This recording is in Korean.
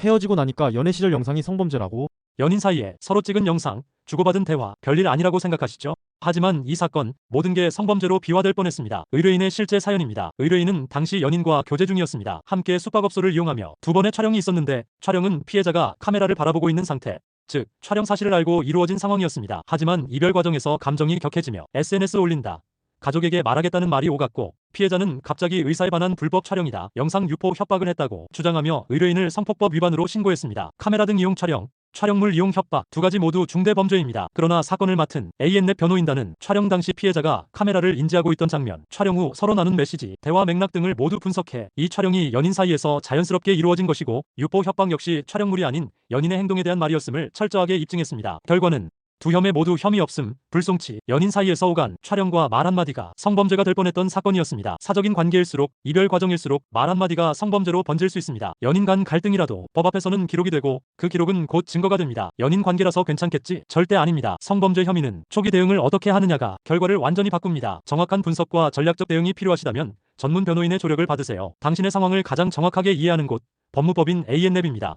헤어지고 나니까 연애 시절 영상이 성범죄라고? 연인 사이에 서로 찍은 영상, 주고받은 대화, 별일 아니라고 생각하시죠? 하지만 이 사건, 모든 게 성범죄로 비화될 뻔했습니다. 의뢰인의 실제 사연입니다. 의뢰인은 당시 연인과 교제 중이었습니다. 함께 숙박업소를 이용하며 두 번의 촬영이 있었는데, 촬영은 피해자가 카메라를 바라보고 있는 상태, 즉, 촬영 사실을 알고 이루어진 상황이었습니다. 하지만 이별 과정에서 감정이 격해지며 SNS 올린다. 가족에게 말하겠다는 말이 오갔고 피해자는 갑자기 의사에 반한 불법 촬영이다. 영상 유포 협박을 했다고 주장하며 의뢰인을 성폭법 위반으로 신고했습니다. 카메라 등 이용 촬영, 촬영물 이용 협박 두 가지 모두 중대 범죄입니다. 그러나 사건을 맡은 AN넷 변호인단은 촬영 당시 피해자가 카메라를 인지하고 있던 장면, 촬영 후 서로 나눈 메시지, 대화 맥락 등을 모두 분석해 이 촬영이 연인 사이에서 자연스럽게 이루어진 것이고 유포 협박 역시 촬영물이 아닌 연인의 행동에 대한 말이었음을 철저하게 입증했습니다. 결과는 두 혐의 모두 혐의 없음, 불송치, 연인 사이에서 오간 촬영과 말 한마디가 성범죄가 될 뻔했던 사건이었습니다. 사적인 관계일수록 이별 과정일수록 말 한마디가 성범죄로 번질 수 있습니다. 연인 간 갈등이라도 법 앞에서는 기록이 되고 그 기록은 곧 증거가 됩니다. 연인 관계라서 괜찮겠지? 절대 아닙니다. 성범죄 혐의는 초기 대응을 어떻게 하느냐가 결과를 완전히 바꿉니다. 정확한 분석과 전략적 대응이 필요하시다면 전문 변호인의 조력을 받으세요. 당신의 상황을 가장 정확하게 이해하는 곳 법무법인 AN랩입니다.